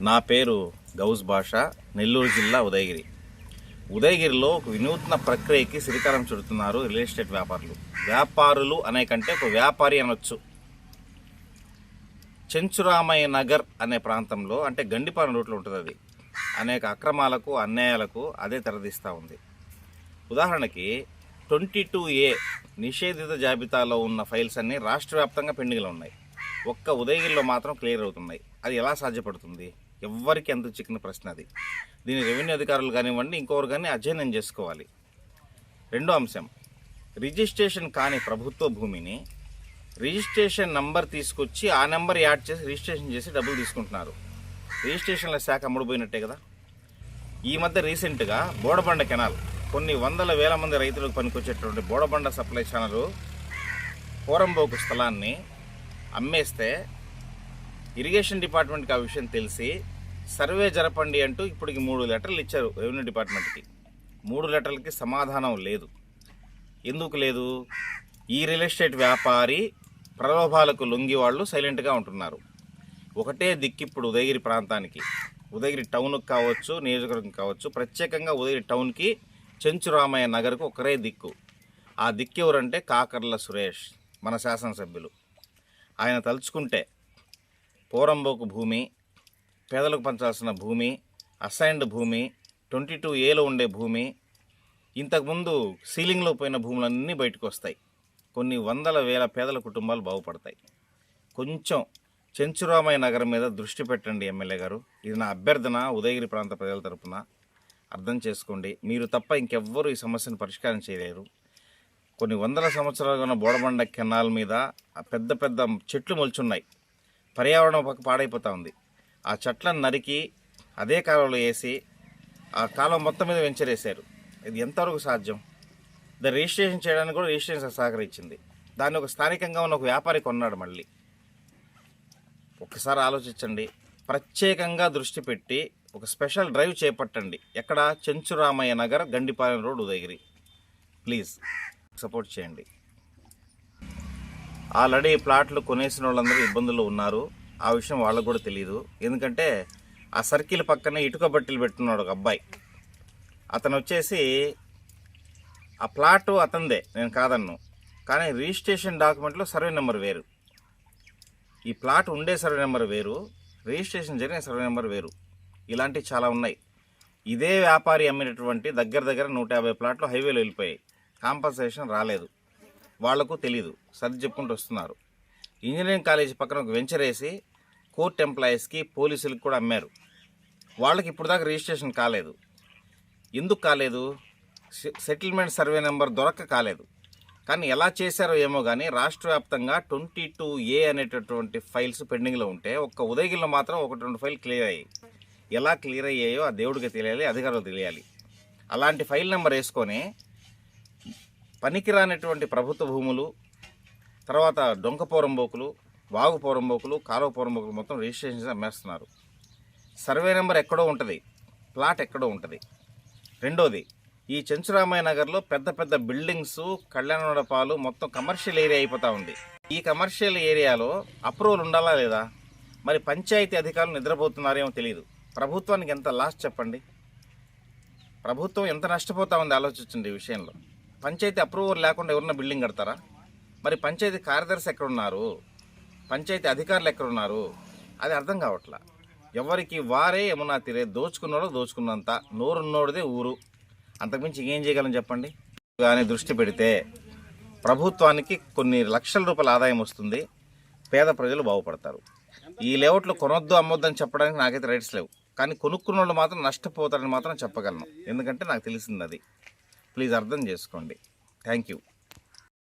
నా పేరు గౌస్ భాష నెల్లూరు జిల్లా ఉదయగిరి. ఉదయగిరిలో ఒక వినూత్న ప్రక్రియకి శ్రీకారం చుడుతున్నారు రియల్ ఎస్టేట్ వ్యాపారులు. వ్యాపారులు అనే కంటే ఒక వ్యాపారి అనొచ్చు. చెంచురామయ్య నగర్ అనే ప్రాంతంలో అంటే గండిపాలెం రూట్లో ఉంటుంది అది. అనేక అక్రమాలకు అన్యాయాలకు అదే తెరదీస్తూ ఉంది. ఉదాహరణకి ట్వంటీ టూ ఏ నిషేధిత జాబితాలో ఉన్న ఫైల్స్ అన్నీ రాష్ట్ర వ్యాప్తంగా పెండింగ్లో ఉన్నాయి. ఒక్క ఉదయగిరిలో మాత్రం క్లియర్ అవుతున్నాయి. అది ఎలా సాధ్యపడుతుంది? ఎవరికి ఎంత చిక్కిన ప్రశ్న అది. దీని రెవెన్యూ అధికారులు కానివ్వండి ఇంకొకరు కానీ అధ్యయనం చేసుకోవాలి. రెండో అంశం రిజిస్ట్రేషన్ కాని ప్రభుత్వ భూమిని రిజిస్ట్రేషన్ నంబర్ తీసుకొచ్చి ఆ నెంబర్ యాడ్ చేసి రిజిస్ట్రేషన్ చేసి డబ్బులు తీసుకుంటున్నారు. రిజిస్ట్రేషన్ల శాఖ అమ్ముడుపోయినట్టే కదా. ఈ మధ్య రీసెంట్గా బోడబండ కెనాల్ కొన్ని వందల వేల మంది రైతులకు పనికొచ్చేటువంటి బోడబండ సప్లై ఛానల్ కోరంబోకు స్థలాన్ని అమ్మేస్తే ఇరిగేషన్ డిపార్ట్మెంట్కి ఆ విషయం తెలిసి సర్వే జరపండి అంటూ ఇప్పటికి మూడు లెటర్లు ఇచ్చారు రెవెన్యూ డిపార్ట్మెంట్కి. మూడు లెటర్లకి సమాధానం లేదు. ఎందుకు లేదు? ఈ రియల్ ఎస్టేట్ వ్యాపారి ప్రలోభాలకు లొంగి వాళ్ళు సైలెంట్గా ఉంటున్నారు. ఒకటే దిక్కు ఇప్పుడు ఉదయగిరి ప్రాంతానికి. ఉదయగిరి టౌన్కి కావచ్చు నియోజకవర్గం కావచ్చు ప్రత్యేకంగా ఉదయగిరి టౌన్కి చెంచురామయ్య నగర్కు ఒకరే దిక్కు. ఆ దిక్కు ఎవరంటే కాకర్ల సురేష్ మన శాసనసభ్యులు. ఆయన తలుచుకుంటే పోరంబోకు భూమి పేదలకు పంచాల్సిన భూమి అసైన్డ్ భూమి ట్వంటీ టూ ఏలో ఉండే భూమి ఇంతకుముందు సీలింగ్లో పోయిన భూములన్నీ బయటకు వస్తాయి కొన్ని వందల వేల పేదల కుటుంబాలు బాగుపడతాయి. కొంచెం చెంచురామయ్య నగరం మీద దృష్టి పెట్టండి ఎమ్మెల్యే గారు. ఇది నా అభ్యర్థన ఉదయగిరి ప్రాంత ప్రజల తరపున. అర్థం చేసుకోండి. మీరు తప్ప ఇంకెవ్వరూ ఈ సమస్యను పరిష్కారం చేయలేరు. కొన్ని వందల సంవత్సరాలుగా ఉన్న బోడబండ కెనాల్ మీద పెద్ద పెద్ద చెట్లు మొలుచున్నాయి. పర్యావరణం పక్క పాడైపోతూ ఉంది. ఆ చెట్లను నరికి అదే కాలంలో వేసి ఆ కాలం మొత్తం మీద వెంచరేశారు ఇది ఎంతవరకు సాధ్యం? దాన్ని రిజిస్ట్రేషన్ చేయడానికి కూడా రిజిస్ట్రేషన్ సహకరించింది. దాన్ని ఒక స్థానికంగా ఉన్న ఒక వ్యాపారి కొన్నాడు మళ్ళీ. ఒకసారి ఆలోచించండి. ప్రత్యేకంగా దృష్టి పెట్టి ఒక స్పెషల్ డ్రైవ్ చేపట్టండి. ఎక్కడ Chenchuramayya Nagar Gandipalem road Udayagiri. Please support చేయండి. ఆల్రెడీ ప్లాట్లు కొనేసిన వాళ్ళందరూ ఇబ్బందుల్లో ఉన్నారు. ఆ విషయం వాళ్ళకు కూడా తెలియదు ఎందుకంటే ఆ సర్కిల్ పక్కనే ఇటుక బట్టలు పెట్టున్నాడు ఒక అబ్బాయి. అతను వచ్చేసి ఆ ప్లాట్ అతందే నేను కాదన్ను. కానీ రిజిస్ట్రేషన్ డాక్యుమెంట్లో సర్వే నెంబర్ వేరు. ఈ ప్లాట్ ఉండే సర్వే నెంబర్ వేరు రిజిస్ట్రేషన్ జరిగిన సర్వే నెంబర్ వేరు. ఇలాంటివి చాలా ఉన్నాయి. ఇదే వ్యాపారి అమ్మినటువంటి దగ్గర దగ్గర నూట యాభై ప్లాట్లు హైవేలో వెళ్ళిపోయాయి. కాంపన్సేషన్ రాలేదు. వాళ్ళకు తెలీదు. సర్ది చెప్పుకుంటూ వస్తున్నారు. ఇంజనీరింగ్ కాలేజీ పక్కన ఒక వెంచర్ వేసి కోర్ట్ ఎంప్లాయీస్కి పోలీసులకు కూడా అమ్మారు. వాళ్ళకి ఇప్పుడు దాకా రిజిస్ట్రేషన్ కాలేదు. ఎందుకు కాలేదు? సె- సెటిల్మెంట్ సర్వే నెంబర్ దొరక్క కాలేదు. కానీ ఎలా చేశారో ఏమో కానీ రాష్ట్ర వ్యాప్తంగా ట్వంటీ టూ ఏ అనేటటువంటి ఫైల్స్ పెండింగ్లో ఉంటే ఒక్క ఉదయగిరిలో మాత్రం ఒకటి రెండు ఫైల్ క్లియర్ అయ్యాయి. ఎలా క్లియర్ అయ్యాయో ఆ దేవుడికి తెలియాలి అధికారులకు తెలియాలి. అలాంటి ఫైల్ నెంబర్ వేసుకొని పనికిరానటువంటి ప్రభుత్వ భూములు తర్వాత డొంక పోరంబోకులు వాగు పోరంబోకులు కాలువ పోరంబోకులు మొత్తం రిజిస్ట్రేషన్ అమ్మేస్తున్నారు. సర్వే నెంబర్ ఎక్కడో ఉంటుంది ప్లాట్ ఎక్కడో ఉంటుంది. రెండోది ఈ చెంచురామయ్య నగర్లో పెద్ద పెద్ద బిల్డింగ్స్ కళ్యాణ మొత్తం కమర్షియల్ ఏరియా అయిపోతూ ఉంది. ఈ కమర్షియల్ ఏరియాలో అప్రూవల్ ఉండాలా లేదా? మరి పంచాయతీ అధికారులు నిద్రపోతున్నారేమో తెలియదు ప్రభుత్వానికి ఎంత లాస్ చెప్పండి? ప్రభుత్వం ఎంత నష్టపోతా ఉంది ఆలోచించండి ఈ విషయంలో. పంచాయతీ అప్రూవల్ లేకుండా ఎవరన్నా బిల్డింగ్ కడతారా? మరి పంచాయతీ కార్యదర్శి ఎక్కడున్నారు? పంచాయతీ అధికారులు ఎక్కడున్నారు? అది అర్థం కావట్లా. ఎవరికి వారే ఏమన్నా తిరే దోచుకున్నాడో దోచుకున్నంత నోరున్నోడిదే ఊరు. అంతకుమించి ఏం చేయగలం చెప్పండి? కానీ దృష్టి పెడితే ప్రభుత్వానికి కొన్ని లక్షల రూపాయల ఆదాయం వస్తుంది. పేద ప్రజలు బాగుపడతారు. ఈ లేఅవుట్లు కొనొద్దు అమ్మొద్దు అని చెప్పడానికి నాకైతే రైట్స్ లేవు. కానీ కొనుక్కున్న వాళ్ళు మాత్రం నష్టపోతారని మాత్రం చెప్పగలను. ఎందుకంటే నాకు తెలిసింది అది. ప్లీజ్ అర్థం చేసుకోండి. Thank you.